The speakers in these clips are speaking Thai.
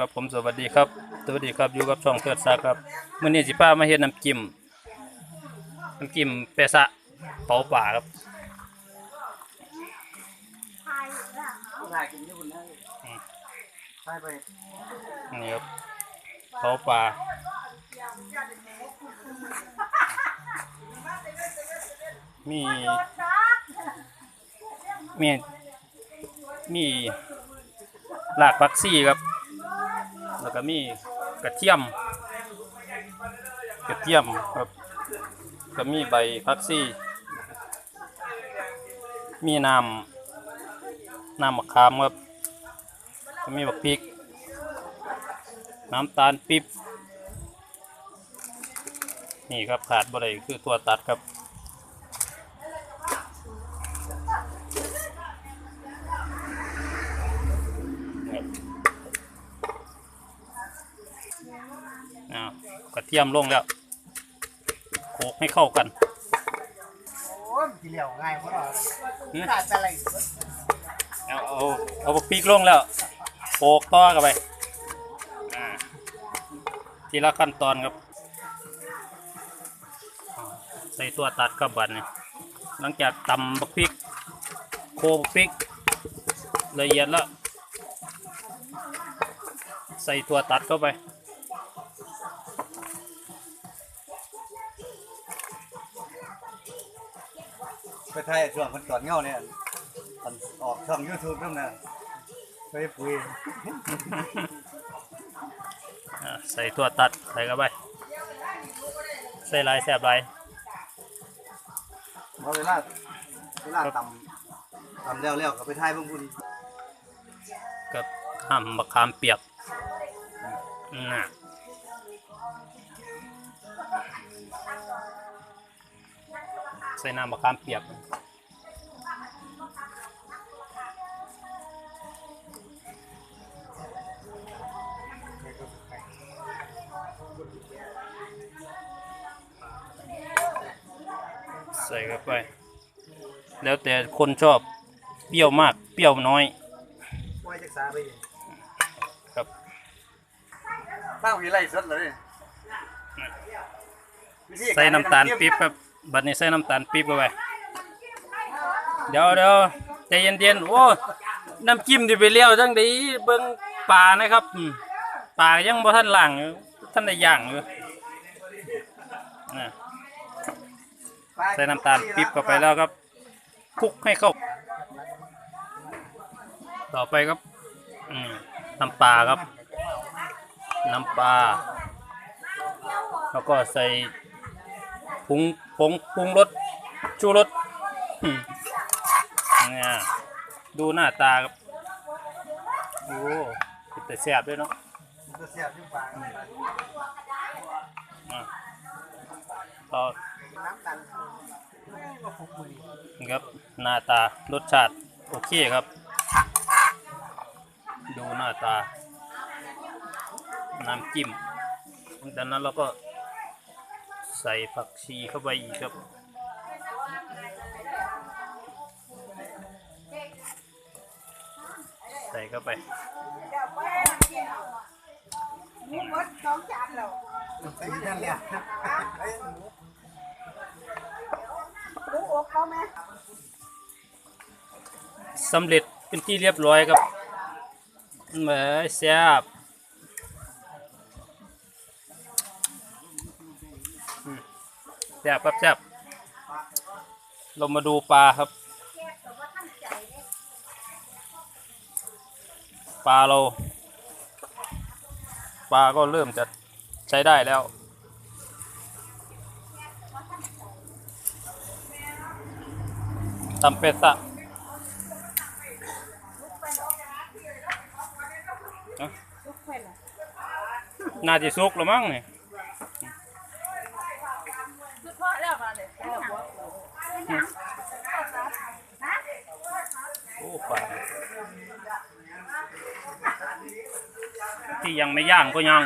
ครับผมสวัสดีครับ สวัสดีครับอยู่กับช่องเทิดซาครับมื้อนี้สิพามาเฮ็ดน้ำจิ้มน้ำจิ้มเปซะเผาป่าครับถ่ายกินที่คุณได้ถ่ายไปนี่ครับเผาป่ามีมีมีรากผักชีครับ แล้วก็มีกระเทียม กระเทียมครับก็มีใบผักชีมีน้ำน้ำมะขามครับก็มีบักพริก น้ำตาลปิ๊บ นี่ครับขาดบ่ได้คือตัวตัดครับ อ้าวกระ เทียมลงแล้วโขลกให้เข้ากันโอ้ยทีเหลียวง่ายเพราะเราหืมขาดอะไรเอาเอาเอาพริกลงแล้วโขลกต่อกันไปอ่าทีละขั้นตอนครับอ่าใส่ตัวตัดกับบันเนี่ยหลังจากตำบักพริก โคลกบักพริกละเอียดแล้ว ใส่ตัวตัดเข้าไป ไปถ่ายช่วงคนก่อนเงาเนี่ยมันออกช่องยูทูบด้วยนะไปปุยอ่าใส่ตัวตัดใส่เข้าไปใส่หลายแสบหลายเพราะเวลาเวลาตำตำแล้วแล้วก็ไปถ่ายเบางคุณกับหั่มมะขามเปียกน่ะ ใส่น้ำมะขามเปียกใส่เข้าไป แล้วแต่คนชอบเปรี้ยวมากเปรี้ยวน้อยปล่อยจักษาไปครับตั้งวิไลสดเลยวิธีกรใส่น้ำตาลปี๊บครับ บัดนี้ใส่น้ำตาลปี๊บเข้าไปเดี๋ยวเดี๋ยวใจเย็นๆโอ้น้ำจิ้มที่ไปเลี้ยวจังไดเบิ่งปลานะครับปลายังบ่ทันล้างท่านได้ย่างอยู่นะใส่น้ำตาลปี๊บเข้าไปแล้วครับคลุกให้เข้า ต่อไปครับน้ำปลาครับ น้ำปลาแล้วก็ใส่ ผงผงปรุงรสชูรสเนี่ยดูหน้าตาครับ โอ้แต่แซ่บด้วยเนาะต่อครับหน้าตารสชาติโอเคครับ ดูหน้าตา น้ำจิ้มจากนั้นเราก็ ใส่ผักชีเข้าไปอีกครับ ใส่เข้าไปหมูหมดสองจานแล้วไปนั่นเนี่ยหมูอบเขาไหมสำเร็จเป็นที่เรียบร้อยครับเหมือนแซ่บ ซ่บครับแซ่บเรามาดูปลาครับ ปลาเรา ปลาก็เริ่มจะใช้ได้แล้วตำเป็ดซะน่าจะสุกแล้วมั้งเนี่ย ที่ยังไม่ย่างก็ยัง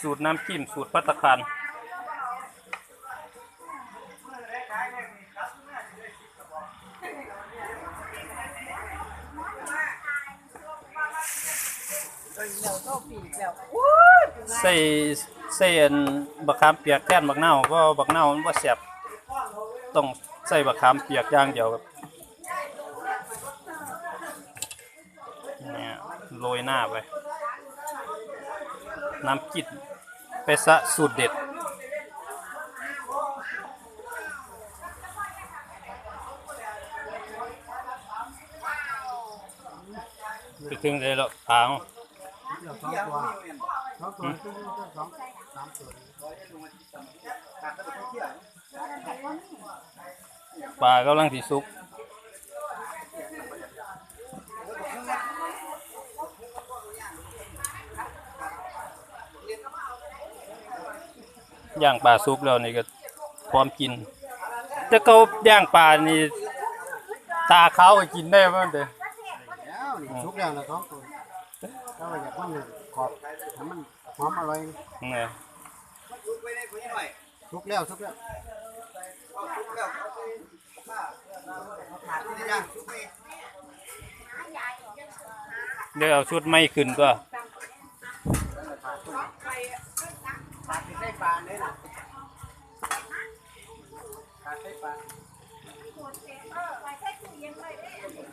สูตรน้ำจิ้มสูตรพัตคารใส่ใส่บักขามเปียกแก้นบักเน่าก็บักเน่ามันว่าแสบต้องใส่บักขามเปียกย่างเดียวครับ โรยหน้าไป น้ำจิ้มเปซะสูตรเด็ด ไปถึงเลยแล้วปลาเอาสองตัวสองตัวตัวตัวสองสามตัวปลากำลังที่สุก ย่างปลาสุกแล้วนี่ก็พร้อมกิน แต่เขาย่างปลานี่ตาเขาวก็กินได้มั้งเด้อแล้วนี่ชุกแล้วนะสองตัวถ้าเราอยากมันกรอบให้มันหอมอร่อยเนี่ยชุกไปได้คุยหน่อยชุกแล้วชุกแล้วชุกแล้วขาดที่ย่างชุกไปเดี๋ยวเอาชุดไม่ขึ้นก็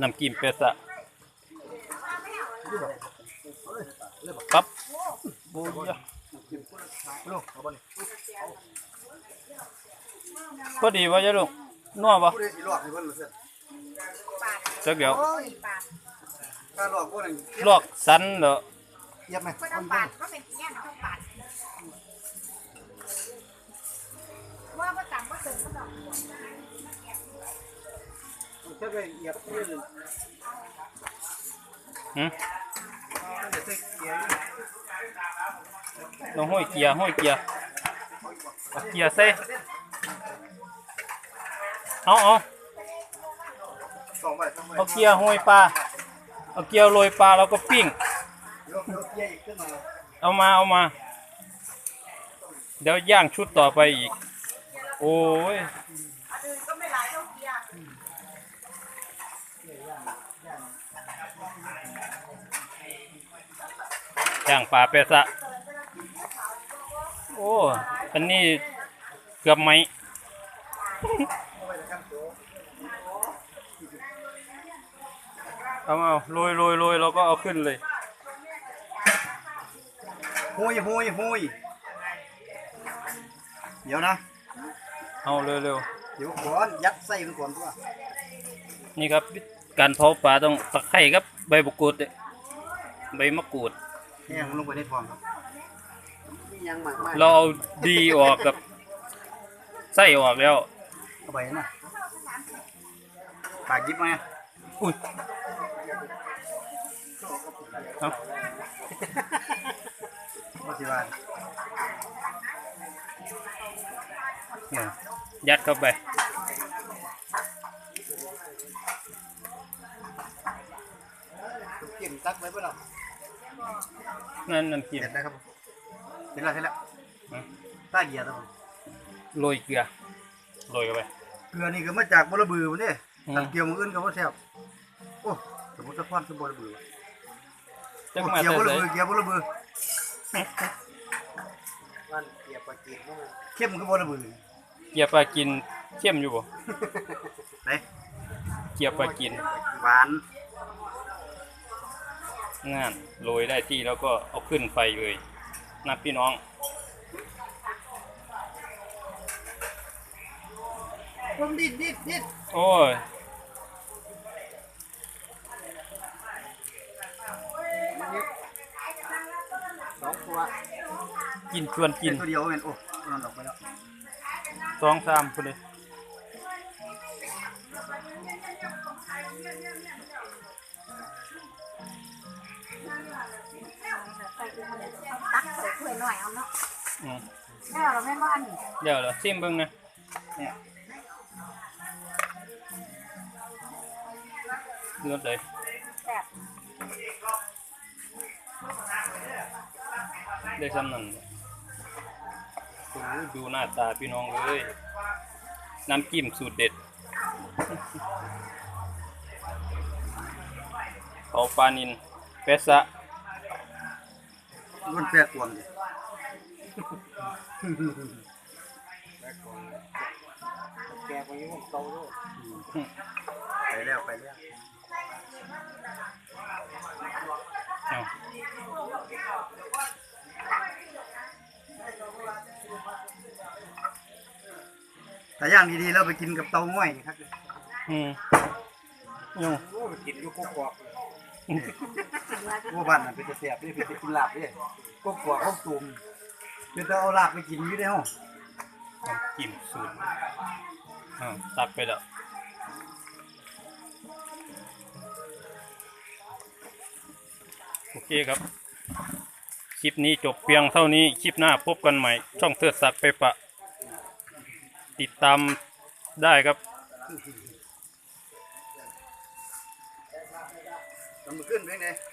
น้ำจิ้มเป็ดอะปั๊บโอ้ยอะลูกเอาบนพอดีว่าจะลูกนัวปะผู้ใดสิลวกให้เพิ่นรู้สึกจักเดี๋ยวโอ้ยถ้าลวกผู้นึงลวกสันเหรอเยียบไหมคนคเอานปาเพิ่ดนก็เป็นแง่นต้องปาด น้องห้อยเกียร์ห้อยเกียร์เกียร์ใส่เอาเอาเอาเกียร์ห้อยปลาเอาเกียร์โรยปลาแล้วก็ปิ้งเอามาเอามา เดี๋ยวย่างชุดต่อไปอีก โอ้ย อื่นก็ไม่หลายเท่าเกียร์ ย่างปลาเปซะโอ้อันนี้เกือบไหมเอามาเอาโรยโรยโรยแล้วก็เอาขึ้นเลยหุยหุยหุยเดี๋ยวนะ เอาเร็วเดี๋ยวก่อนยัดไส้มันก่อนตัวๆนี่ครับ การเผาปลาต้องตะไคร้ครับ ใบมะกรูดเนี่ยใบมะกรูด แห้งลงไปในฟองครับมียังมากมากเราเอาดีออกกับไส้ออกแล้วเอาไปนะปากยิบมาอุ้ยเอาว่าสิว่าเนี่ยยัดเข้าไป เก็บตักไว้เพื่อเรา นั่นน้ำจิ้มเสร็จแล้วครับเสร็จแล้วเสร็จแล้วอืมตาเกียร์ตัวโรยเกลือโรยเข้าไป เกลือนี่ก็มาจากบรบือมันนี่อืม ตักเกียวมืออื่นก็ว่าแซ่บโอ้สมมติจะพอนสมบรบือจักโอ้มาเกียวแต่บรไหนบือเกียวบรบือมันเกียวปลาจีนเข้มก็บรบือเกียร์ปลากินเข้มอยู่บ่ไหนเกียร์ปลากินหวาน งานโรยได้ที่แล้วก็เอาขึ้นไฟเลยนะพี่น้องผมดิดดิดดิดโอ้ยสองตัวกินชวนกินตัวเดียวเองโอ้นอนออกไปแล้วสองสามคนเลย หน่อยเอาเนาะอืมแม่เราไม่บ้านนี่เดี๋ยวเหรอซิมเบิ่งนะเนี่ยรสเลยแบบได้ซ้ำนั่นโอ้ยดูหน้าตาพี่น้องเลย น้ำจิ้มสูตรเด็ด เอาปลานินเปซะรุ่นแปรกวงดิ แกไปยุ่งโตด้วยไปแล้วไปแล้วเอาแต่ย่างดีๆแล้วไปกินกับเตาง่อยนี่ครับอืมยังโอ้ไปกินอยู่กกอกพวกบ้านน่ะเป็นจะเสียบนี่เป็นจะกินลาบนี่กกอกเขาตุ่ม เป็นจะเอาลาบไปกินอยู่ในห้องน้ำจิ้มสูตรอ่าตักไปแล้วโอเคครับ คลิปนี้จบเพียงเท่านี้ คลิปหน้าพบกันใหม่ ช่องเทิดศักดิ์ไปปะ ติดตามได้ครับมันขึ้นไปไหน